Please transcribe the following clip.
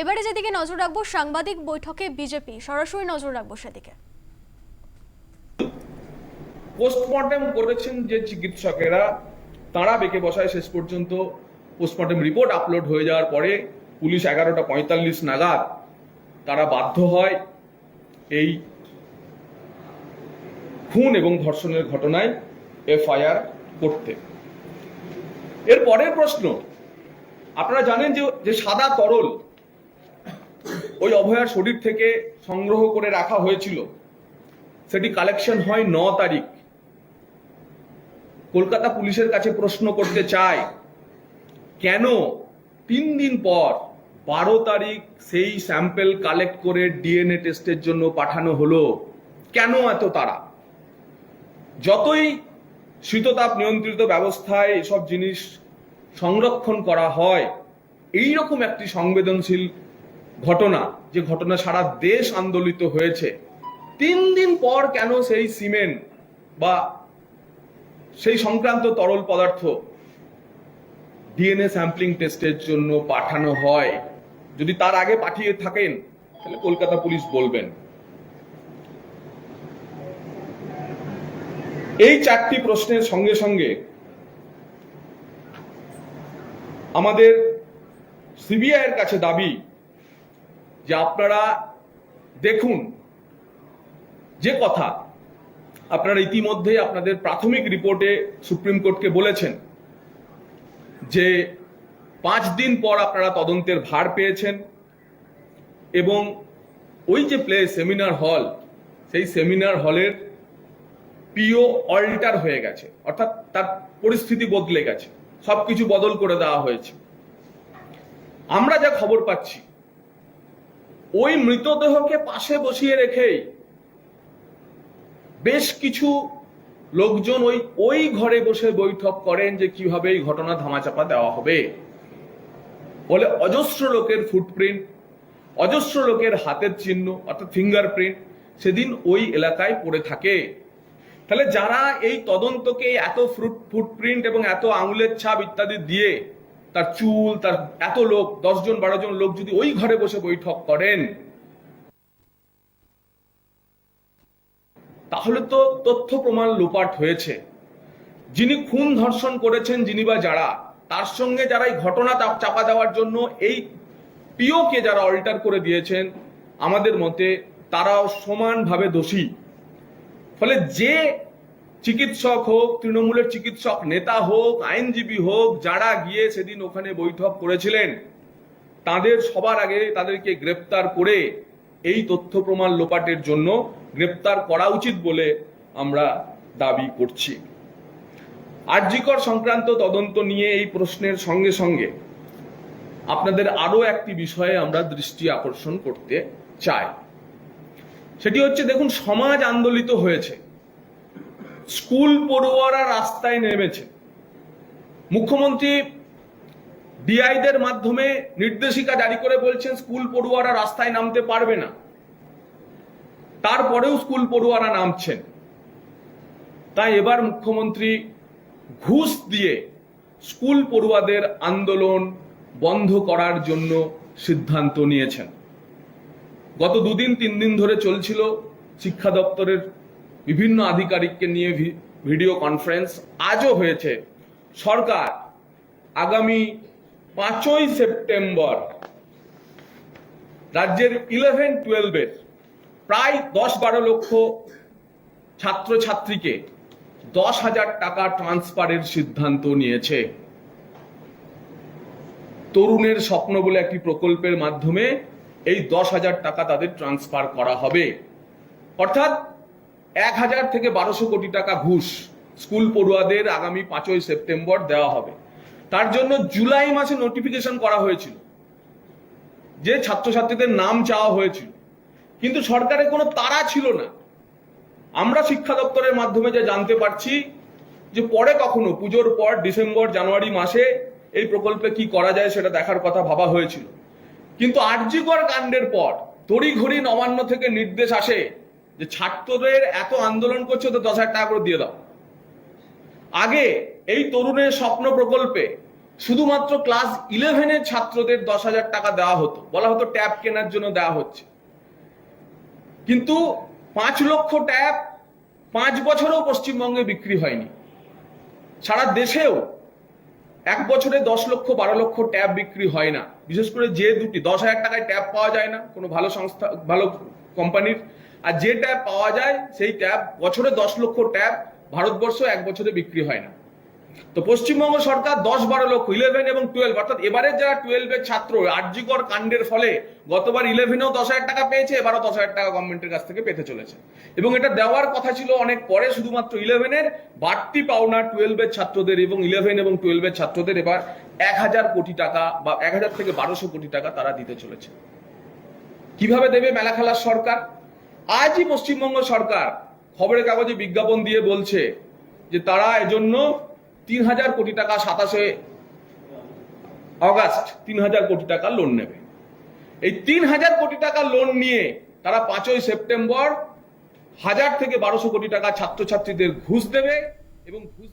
এবারে যেদিকে নজর রাখব, সাংবাদিক বৈঠকে বিজেপি। সরাসরি নজর রাখব সেদিকে। পোস্টমর্টেম করেছেন যে চিকিৎসকেরা, তারা বেঁকে বসায় শেষ পর্যন্ত। পোস্টমর্টেম রিপোর্ট আপলোড হয়ে যাওয়ার পরে পুলিশ এগারোটা পঁয়তাল্লিশ নাগাদ তারা বাধ্য হয় এই খুন এবং ধর্ষণের ঘটনায় এফআইআর করতে। এর পরের প্রশ্ন, আপনারা জানেন যে সাদা তরল ওই অভয়ার শরীর থেকে সংগ্রহ করে রাখা হয়েছিল। সেটি কালেকশন হয় ন তারিখ। কলকাতা পুলিশের কাছে প্রশ্ন করতে চায় কেন তিন দিন পর বারো তারিখ সেই স্যাম্পেল কালেক্ট করে ডিএনএ টেস্টের জন্য পাঠানো হলো? কেন এত তারা যতই শীততাপ নিয়ন্ত্রিত ব্যবস্থায় এসব জিনিস সংরক্ষণ করা হয় এই রকম একটি সংবেদনশীল ঘটনা, যে ঘটনা সারা দেশ আন্দোলিত হয়েছে, তিন দিন পর কেন সেই সিমেন্ট বা সেই সংক্রান্ত তরল পদার্থ ডিএনএ স্যাম্পলিং টেস্টের জন্য পাঠানো হয়? যদি তার আগে পাঠিয়ে থাকেন, তাহলে কলকাতা পুলিশ বলবেন। এই চারটি প্রশ্নের সঙ্গে সঙ্গে আমাদের সিবিআই এর কাছে দাবি যে আপনারা দেখুন যে কথা আপনারা ইতিমধ্যে আপনাদের প্রাথমিক রিপোর্টে সুপ্রিম কোর্টকে বলেছেন যে পাঁচ দিন পর আপনারা তদন্তের ভার পেয়েছেন এবং ওই যে প্লে সেমিনার হল, সেই সেমিনার হলের পিও অল্টার হয়ে গেছে, অর্থাৎ তার পরিস্থিতি বদলে গেছে, সবকিছু বদল করে দেওয়া হয়েছে। আমরা যা খবর পাচ্ছি ওই মৃতদেহকে পাশে বসিয়ে রেখেই বেশ কিছু লোকজন ওই ওই ঘরে বসে বৈঠক করেন যে কীভাবে এই ঘটনা ধামাচাপা দেওয়া হবে। বলে অজস্র লোকের ফুটপ্রিন্ট অজস্র লোকের হাতের চিহ্ন, অর্থাৎ ফিঙ্গারপ্রিন্ট সেদিন ওই এলাকায় পড়ে থাকে। তাহলে যারা এই তদন্তকে এত ফুটপ্রিন্ট এবং এত আঙুলের ছাপ ইত্যাদি দিয়ে তার চুল, তার এত লোক, দশজন বারো জন লোক যদি ওই ঘরে বসে বৈঠক করেন, তাহলে তো তথ্য প্রমাণ লোপাট হয়েছে। যিনি খুন ধর্ষণ করেছেন, যিনি বা যারা, তার সঙ্গে যারা এই ঘটনা চাপা দেওয়ার জন্য এই পিওকে যারা অল্টার করে দিয়েছেন, আমাদের মতে তারাও সমানভাবে দোষী। ফলে যে চিকিৎসক হোক, তৃণমূলের চিকিৎসক নেতা হোক, আইনজীবী হোক, যারা গিয়ে সেদিন ওখানে বৈঠক করেছিলেন, তাদের সবার আগে তাদেরকে গ্রেপ্তার করে এই তথ্য প্রমাণ লোপাটের জন্য গ্রেপ্তার করা উচিত বলে আমরা দাবি করছি। আরজিকর সংক্রান্ত তদন্ত নিয়ে এই প্রশ্নের সঙ্গে সঙ্গে আপনাদের আরও একটি বিষয়ে আমরা দৃষ্টি আকর্ষণ করতে চাই। সেটি হচ্ছে, দেখুন, সমাজ আন্দোলিত হয়েছে। স্কুল পড়ুয়ারা রাস্তায় নেমেছে। মুখ্যমন্ত্রী ডিআইদের মাধ্যমে নির্দেশিকা জারি করে বলছেন, স্কুল পড়ুয়ারা রাস্তায় নামতে পারবে না। তারপরেও স্কুল পড়ুয়ারা নামছেন। তাই এবার মুখ্যমন্ত্রী ঘুষ দিয়ে স্কুল পড়ুয়াদের আন্দোলন বন্ধ করার জন্য সিদ্ধান্ত নিয়েছেন। গত দুদিন, তিন দিন ধরে চলছিল শিক্ষা দপ্তরের বিভিন্ন আধিকারিককে নিয়ে ভিডিও কনফারেন্স আজও হয়েছে। সরকার আগামী পাঁচই সেপ্টেম্বর রাজ্যের ইলেভেন টুয়েলভের প্রায় দশ বারো লক্ষ ছাত্রছাত্রীকে দশ হাজার টাকা ট্রান্সফারের সিদ্ধান্ত নিয়েছে। তরুণের স্বপ্ন বলে একটি প্রকল্পের মাধ্যমে এই দশ হাজার টাকা তাদের ট্রান্সফার করা হবে। অর্থাৎ এক হাজার থেকে বারোশো কোটি টাকা ঘুষ স্কুল পড়ুয়াদের আগামী পাঁচই সেপ্টেম্বর দেওয়া হবে। তার জন্য জুলাই মাসে নোটিফিকেশন করা হয়েছিল যে ছাত্রছাত্রীদের নাম চাওয়া হয়েছিল। কিন্তু সরকারের কোনো তাড়া ছিল না। আমরা শিক্ষা দপ্তরের মাধ্যমে যে জানতে পারছি যে পরে কখনো পুজোর পর ডিসেম্বর, জানুয়ারি মাসে এই প্রকল্পে কি করা যায় সেটা দেখার কথা ভাবা হয়েছিল। কিন্তু আর্যিকর কাণ্ডের পর তড়িঘড়ি নবান্ন থেকে নির্দেশ আসে যে ছাত্রদের এত আন্দোলন করছে তো দশ হাজার টাকা করে দিয়ে দাও। আগে এই তরুণের স্বপ্ন প্রকল্পে শুধুমাত্র ক্লাস ইলেভেনের ছাত্রদের দশ হাজার টাকা দেওয়া হতো। বলা হতো ট্যাব কেনার জন্য দেওয়া হচ্ছে। কিন্তু পাঁচ লক্ষ ট্যাব পাঁচ বছরেও পশ্চিমবঙ্গে বিক্রি হয়নি। সারা দেশেও এক বছরে দশ লক্ষ, বারো লক্ষ ট্যাব বিক্রি হয় না। বিশেষ করে যে দুটি, দশ হাজার টাকায় ট্যাব পাওয়া যায় না। কোনো ভালো সংস্থা, ভালো কোম্পানির আর যে ট্যাব পাওয়া যায়, সেই ট্যাব বছরে দশ লক্ষ ট্যাব ভারতবর্ষ এক বছরে বিক্রি হয় না। তো পশ্চিমবঙ্গ সরকার দশ বারো লক্ষ ইলেভেন এবং টুয়েলভ অর্থাৎ এবারে যারা টুয়েলভের ছাত্র আর্যিকর কাণ্ডের ফলে গতবার ইলেভেনেও দশ হাজার টাকা পেয়েছে, এবারও দশ হাজার টাকা গভর্নমেন্টের কাছ থেকে পেতে চলেছে। এবং এটা দেওয়ার কথা ছিল অনেক পরে, শুধুমাত্র ইলেভেনের বাড়তি পাওনা টুয়েলভের ছাত্রদের এবং ইলেভেন এবং টুয়েলভের ছাত্রদের এবার এক হাজার কোটি টাকা বা এক হাজার থেকে বারোশো কোটি টাকা তারা দিতে চলেছে। কীভাবে দেবে মেলা খেলার সরকার? আজই পশ্চিমবঙ্গ সরকার খবরের কাগজে বিজ্ঞাপন দিয়ে বলছে যে তারা এজন্য তিন হাজার কোটি টাকা সাতাশে অগাস্ট তিন হাজার কোটি টাকা লোন নেবে। এই তিন হাজার কোটি টাকা লোন নিয়ে তারা পাঁচই সেপ্টেম্বর হাজার থেকে বারোশো কোটি টাকা ছাত্রছাত্রীদের ঘুষ দেবে এবং ঘুষ